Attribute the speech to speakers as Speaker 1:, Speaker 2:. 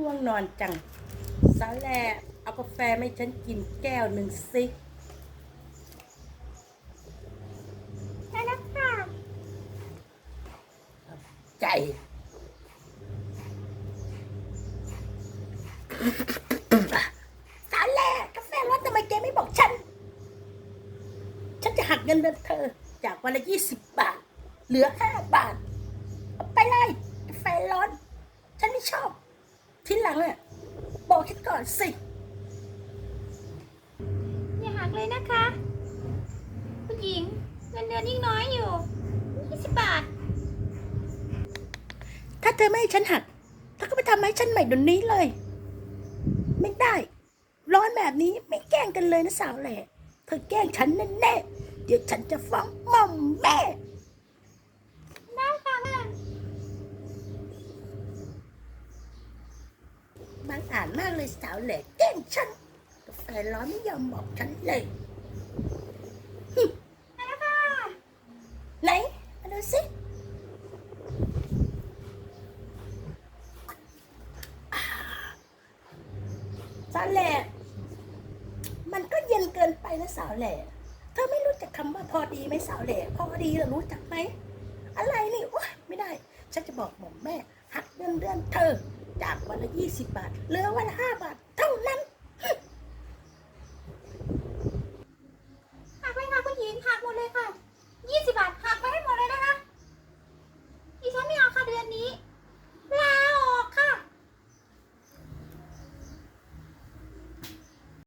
Speaker 1: ง่วงนอนจังสาแลเอากาแฟไม่ฉันกินแก้วหนึ่งสิ
Speaker 2: ใช่แล้วค่ะ
Speaker 1: ใจ สาแลกาแฟร้อนทำไมแกไม่บอกฉัน ฉันจะหักเงินเดือนเธอ จากวันละยี่สิบบาท เหลือห้าบาท เอาไปเลยกาแฟร้อน ฉันไม่ชอบ ทีหลังอะบอกฉันก่อนสิ
Speaker 2: อย่าหักเลยนะคะคุณหญิงเงินเดือนยิ่งน้อยอยู่20บาท
Speaker 1: ถ้าเธอไม่ให้ฉันหักเธอก็ไปทำให้ฉันใหม่เดี๋ยวนี้เลย ไม่ได้ ร้อนแบบนี้ไม่แกล้งกันเลยนะสาวแหล่เธอแกล้งฉันแน่ๆเดี๋ยวฉันจะฟ้องหม่อมแม่
Speaker 2: ได้ค่ะแม่
Speaker 1: บางอ่านมากเลยสาวแหล่แกล้งฉันกาแฟร้อนไม่ยอมบอกฉันเลย
Speaker 2: ได้แล้วค่ะ
Speaker 1: ไหนมาดูสิสาวแหล่มันก็เย็นเกินไปนะสาวแหล่เธอไม่รู้จักคำว่าพอดีไหมสาวแหล่พอดีเรารู้จักไหมอะไรนี่โอ๊ยไม่ได้ ฉันจะบอกหม่อมแม่ หักเงินเดือนเธอ จากวันละ 20 บาทเหลือวันละ5บาท